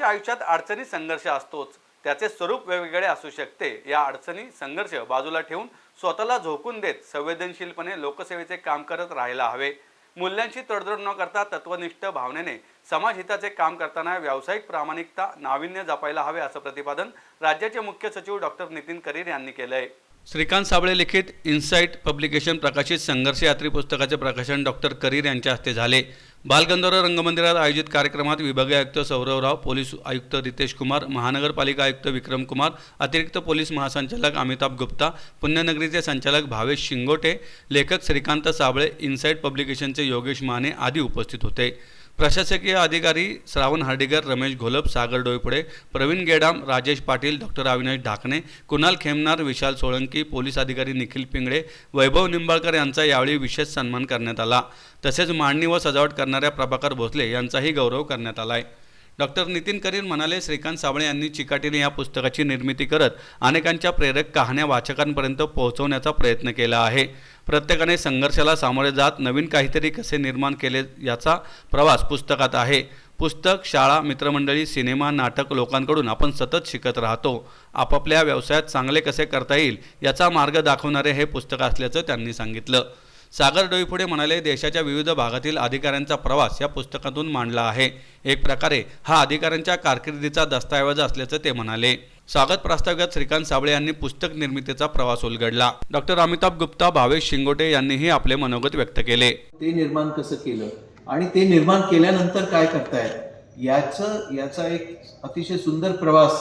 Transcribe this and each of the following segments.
आयुष्यात अडचणी संघर्ष असतोच. त्याचे स्वरूप वेगवेगळे असू शकते. या अडचणी संघर्ष बाजूला ठेवून स्वतःला झोकून देत संवेदनशीलपणे लोकसेवेचे काम करत राहायला हवे. मूल्यांशी तडजोड न करता तत्वनिष्ठ भावनेने समाजहिताचे काम करताना व्यावसायिक प्रामाणिकता नाविन्य जपायला हवे असं प्रतिपादन राज्याचे मुख्य सचिव डॉक्टर नितीन करीर यांनी केलं आहे श्रीकांत साबळे लिखित इन्साईट पब्लिकेशन प्रकाशित संघर्ष यात्री पुस्तकाचे प्रकाशन डॉक्टर करीर यांच्या हस्ते झाले. बालगंधर्व रंगमंदिरात आयोजित कार्यक्रमात विभागीय आयुक्त सौरवराव पोलीस आयुक्त रितेश कुमार महानगरपालिका आयुक्त विक्रम कुमार अतिरिक्त पोलीस महासंचालक अमिताभ गुप्ता पुण्यनगरीचे संचालक भावेश शिंगोटे लेखक श्रीकांत साबळे इन्साईट पब्लिकेशनचे योगेश माने आदी उपस्थित होते. प्रशासकीय अधिकारी श्रावण हार्डिगर रमेश घोलप सागर डोईपुडे प्रवीण गेडाम राजेश पाटील डॉक्टर अविनाश ढाकणे कुणाल खेमनार विशाल सोळंकी पोलीस अधिकारी निखिल पिंगळे वैभव निंबाळकर यांचा यावेळी विशेष सन्मान करण्यात आला. तसेच मांडणी व सजावट करणाऱ्या प्रभाकर भोसले यांचाही गौरव करण्यात आला आहे डॉक्टर नितीन करीन म्हणाले श्रीकांत साबळे यांनी चिकाटीने या पुस्तकाची निर्मिती करत अनेकांच्या प्रेरक कहाण्या वाचकांपर्यंत पोहोचवण्याचा प्रयत्न केला आहे. प्रत्येकाने संघर्षाला सामोरे जात नवीन काहीतरी कसे निर्माण केले याचा प्रवास पुस्तकात आहे. पुस्तक शाळा मित्रमंडळी सिनेमा नाटक लोकांकडून आपण सतत शिकत राहतो. आपापल्या व्यवसायात चांगले कसे करता येईल याचा मार्ग दाखवणारे हे पुस्तक असल्याचं त्यांनी सांगितलं. सागर डोईफुडे म्हणाले देशाच्या विविध भागातील अधिकाऱ्यांचा प्रवास या पुस्तकातून मांडला आहे. एक प्रकारे हा अधिकाऱ्यांच्या कारकिर्दीचा दस्तऐवज असल्याचं ते म्हणाले. स्वागत प्रस्तावित श्रीकांत साबळे यांनी पुस्तक निर्मितीचा प्रवास उलगडला. डॉक्टर अमिताभ गुप्ता भावेश शिंगोटे यांनीही आपले मनोगत व्यक्त केले. ते निर्माण कसं केलं आणि ते निर्माण केल्यानंतर काय करतायत? याचं याचा एक अतिशय सुंदर प्रवास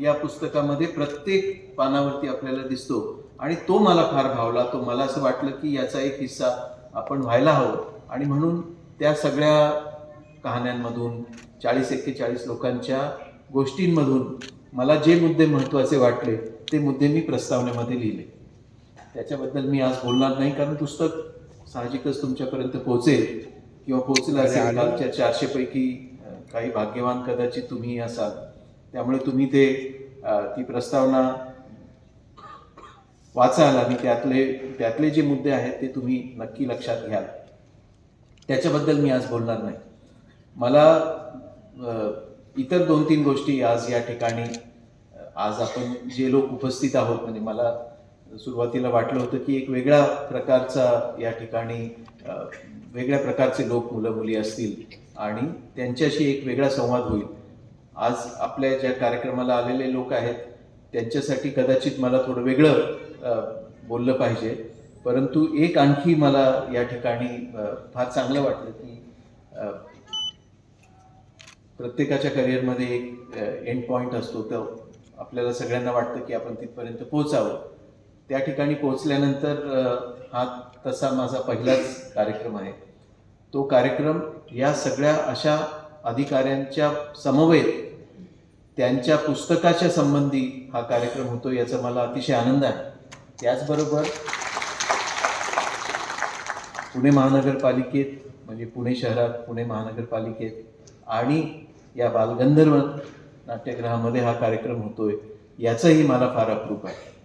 या पुस्तकामध्ये प्रत्येक पानावरती आपल्याला दिसतो. आणि तो मला फार भावला तो मला असं वाटलं की याचा एक हिस्सा आपण व्हायला हवं. आणि म्हणून त्या सगळ्या कहाण्यांमधून चाळीस एक्केचाळीस लोकांच्या गोष्टींमधून मला जे मुद्दे महत्त्वाचे वाटले ते मुद्दे मी प्रस्तावनेमध्ये लिहिले. त्याच्याबद्दल मी आज बोलणार नाही कारण पुस्तक साहजिकच तुमच्यापर्यंत पोहोचेल किंवा पोहोचलं असेल. कालच्या चारशे पैकी अ, काही भाग्यवान कदाचित तुम्ही असाल. त्यामुळे तुम्ही ते ती प्रस्तावना वाचाल आणि त्यातले त्यातले जे मुद्दे आहेत ते तुम्ही नक्की लक्षात घ्याल. त्याच्याबद्दल मी आज बोलणार नाही. मला इतर दोन तीन गोष्टी आज या ठिकाणी आज आपण जे लोक उपस्थित आहोत म्हणजे मला सुरुवातीला वाटलं होतं की एक वेगळ्या प्रकारचा या ठिकाणी वेगळ्या प्रकारचे लोक मुलं मुली असतील आणि त्यांच्याशी एक वेगळा संवाद होईल. आज आपल्या ज्या कार्यक्रमाला आलेले लोक आहेत त्यांच्यासाठी कदाचित मला थोडं वेगळं बोललं पाहिजे. परंतु एक आणखी मला या ठिकाणी फार चांगलं वाटलं की प्रत्येकाच्या करिअरमध्ये एक एंड पॉईंट असतो. तर आपल्याला सगळ्यांना वाटतं की आपण तिथपर्यंत पोहोचावं. त्या ठिकाणी पोहोचल्यानंतर हा तसा माझा पहिलाच कार्यक्रम आहे. तो कार्यक्रम या सगळ्या अशा अधिकाऱ्यांच्या समवेत त्यांच्या पुस्तकाच्या संबंधी हा कार्यक्रम होतो याचा मला अतिशय आनंद आहे. त्याचबरोबर पुणे महानगरपालिकेत म्हणजे पुणे शहरात पुणे महानगरपालिकेत आणि या बालगंधर्व नाट्यगृहामध्ये हा कार्यक्रम होतोय याचंही मला फार अप्रूप आहे.